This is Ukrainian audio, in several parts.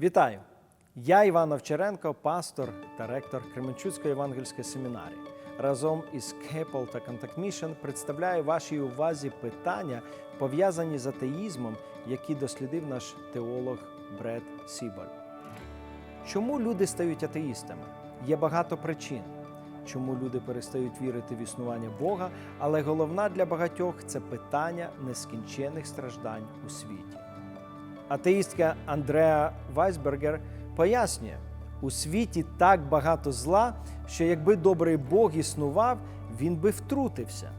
Вітаю! Я Іван Овчаренко, пастор та ректор Кременчуцької євангельської семінарії. Разом із Кепл та Contact Mission представляю вашій увазі питання, пов'язані з атеїзмом, які дослідив наш теолог Бред Сібаль. Чому люди стають атеїстами? Є багато причин. Чому люди перестають вірити в існування Бога, але головна для багатьох це питання нескінчених страждань у світі. Атеїстка Андреа Вайсбергер пояснює, у світі так багато зла, що якби добрий Бог існував, він би втрутився.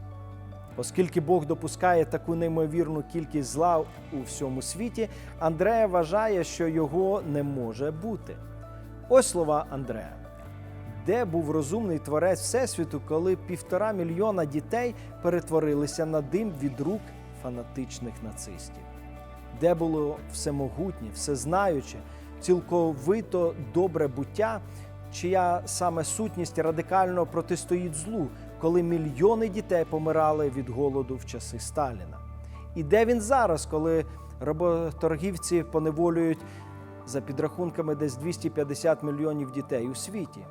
Оскільки Бог допускає таку неймовірну кількість зла у всьому світі, Андрея вважає, що його не може бути. Ось слова Андрея. Де був розумний творець Всесвіту, коли півтора мільйона дітей перетворилися на дим від рук фанатичних нацистів? Де було всемогутнє, всезнаюче, цілковито добре буття, чия саме сутність радикально протистоїть злу, коли мільйони дітей помирали від голоду в часи Сталіна? І де він зараз, коли работоргівці поневолюють за підрахунками десь 250 мільйонів дітей у світі?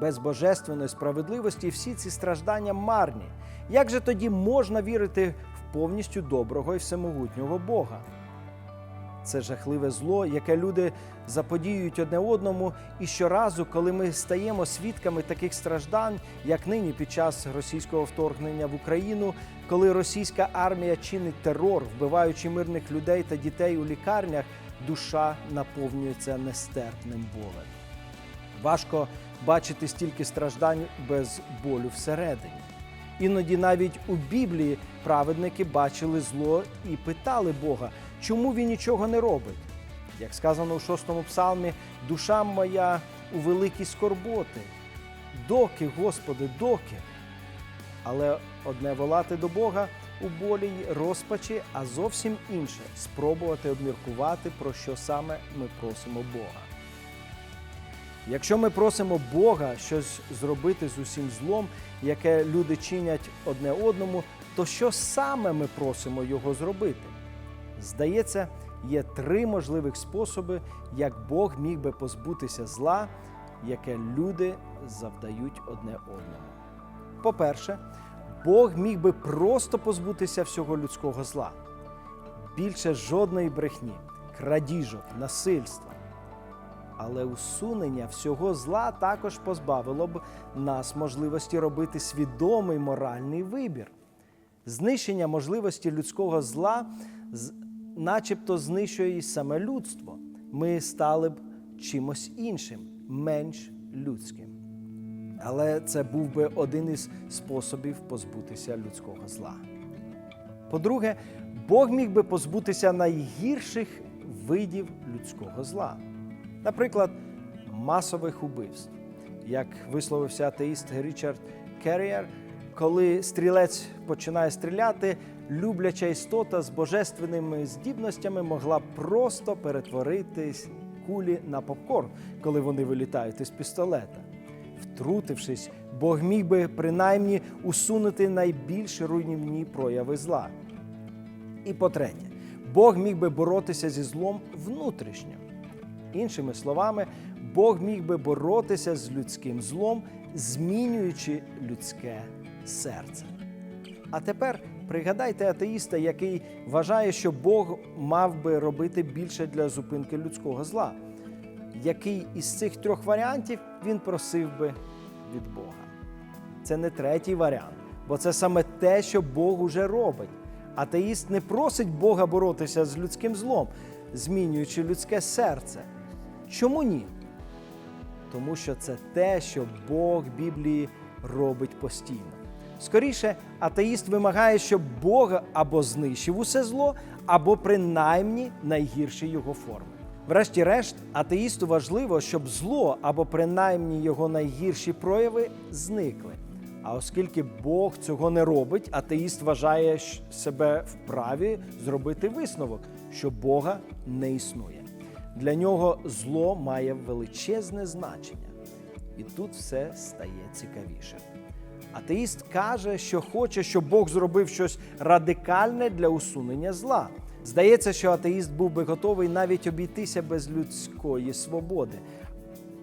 Без божественної справедливості всі ці страждання марні. Як же тоді можна вірити повністю доброго і всемогутнього Бога? Це жахливе зло, яке люди заподіюють одне одному, і щоразу, коли ми стаємо свідками таких страждань, як нині під час російського вторгнення в Україну, коли російська армія чинить терор, вбиваючи мирних людей та дітей у лікарнях, душа наповнюється нестерпним болем. Важко бачити стільки страждань без болю всередині. Іноді навіть у Біблії праведники бачили зло і питали Бога, чому він нічого не робить. Як сказано у шостому псалмі, душа моя у великій скорботи. Доки, Господи, доки? Але одне волати до Бога у болі й розпачі, а зовсім інше спробувати обміркувати, про що саме ми просимо Бога. Якщо ми просимо Бога щось зробити з усім злом, яке люди чинять одне одному, то що саме ми просимо Його зробити? Здається, є три можливих способи, як Бог міг би позбутися зла, яке люди завдають одне одному. По-перше, Бог міг би просто позбутися всього людського зла. Більше жодної брехні, крадіжок, насильства. Але усунення всього зла також позбавило б нас можливості робити свідомий моральний вибір. Знищення можливості людського зла начебто знищує і саме людство. Ми стали б чимось іншим, менш людським. Але це був би один із способів позбутися людського зла. По-друге, Бог міг би позбутися найгірших видів людського зла. Наприклад, масових убивств. Як висловився атеїст Річард Керрієр, коли стрілець починає стріляти, любляча істота з божественними здібностями могла просто перетворити кулі на попкорн, коли вони вилітають із пістолета. Втрутившись, Бог міг би принаймні усунути найбільш руйнівні прояви зла. І по-третє, Бог міг би боротися зі злом внутрішньо. Іншими словами, Бог міг би боротися з людським злом, змінюючи людське серце. А тепер пригадайте атеїста, який вважає, що Бог мав би робити більше для зупинки людського зла. Який із цих трьох варіантів він просив би від Бога? Це не третій варіант, бо це саме те, що Бог уже робить. Атеїст не просить Бога боротися з людським злом, змінюючи людське серце. Чому ні? Тому що це те, що Бог Біблії робить постійно. Скоріше, атеїст вимагає, щоб Бог або знищив усе зло, або принаймні найгірші його форми. Врешті-решт, атеїсту важливо, щоб зло або принаймні його найгірші прояви зникли. А оскільки Бог цього не робить, атеїст вважає себе вправі зробити висновок, що Бога не існує. Для нього зло має величезне значення. І тут все стає цікавіше. Атеїст каже, що хоче, щоб Бог зробив щось радикальне для усунення зла. Здається, що атеїст був би готовий навіть обійтися без людської свободи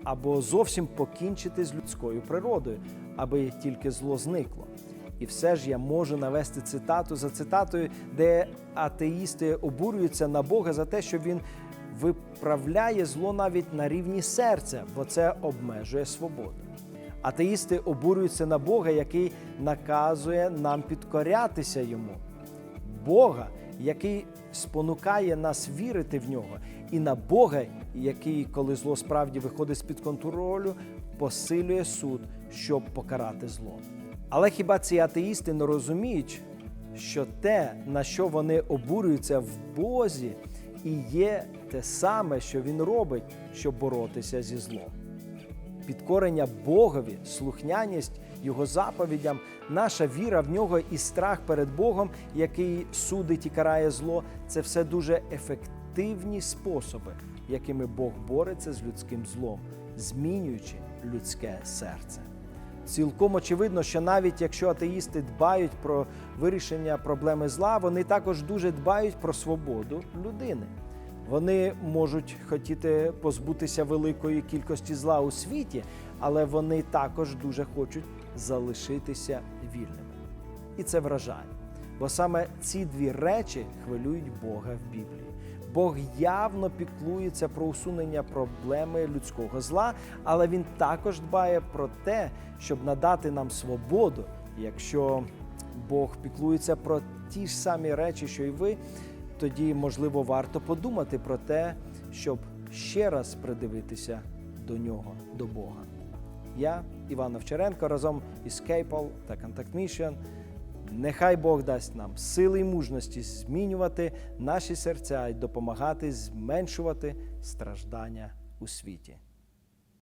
або зовсім покінчити з людською природою, аби тільки зло зникло. І все ж я можу навести цитату за цитатою, де атеїсти обурюються на Бога за те, що він виправляє зло навіть на рівні серця, бо це обмежує свободу. Атеїсти обурюються на Бога, який наказує нам підкорятися йому. Бога, який спонукає нас вірити в нього, і на Бога, який, коли зло справді виходить з-під контролю, посилює суд, щоб покарати зло. Але хіба ці атеїсти не розуміють, що те, на що вони обурюються в Бозі, і є те саме, що він робить, щоб боротися зі злом? підкорення Богові, слухняність Його заповідям, наша віра в нього і страх перед Богом, який судить і карає зло, це все дуже ефективні способи, якими Бог бореться з людським злом, змінюючи людське серце. Цілком очевидно, що навіть якщо атеїсти дбають про вирішення проблеми зла, вони також дуже дбають про свободу людини. Вони можуть хотіти позбутися великої кількості зла у світі, але вони також дуже хочуть залишитися вільними. І це вражає. Бо саме ці дві речі хвилюють Бога в Біблії. Бог явно піклується про усунення проблеми людського зла, але він також дбає про те, щоб надати нам свободу. Якщо Бог піклується про ті ж самі речі, що й ви, тоді, можливо, варто подумати про те, щоб ще раз придивитися до нього, до Бога. Я, Іван Овчаренко, разом із Кейпол та Contact Mission. Нехай Бог дасть нам сили і мужності змінювати наші серця і допомагати зменшувати страждання у світі.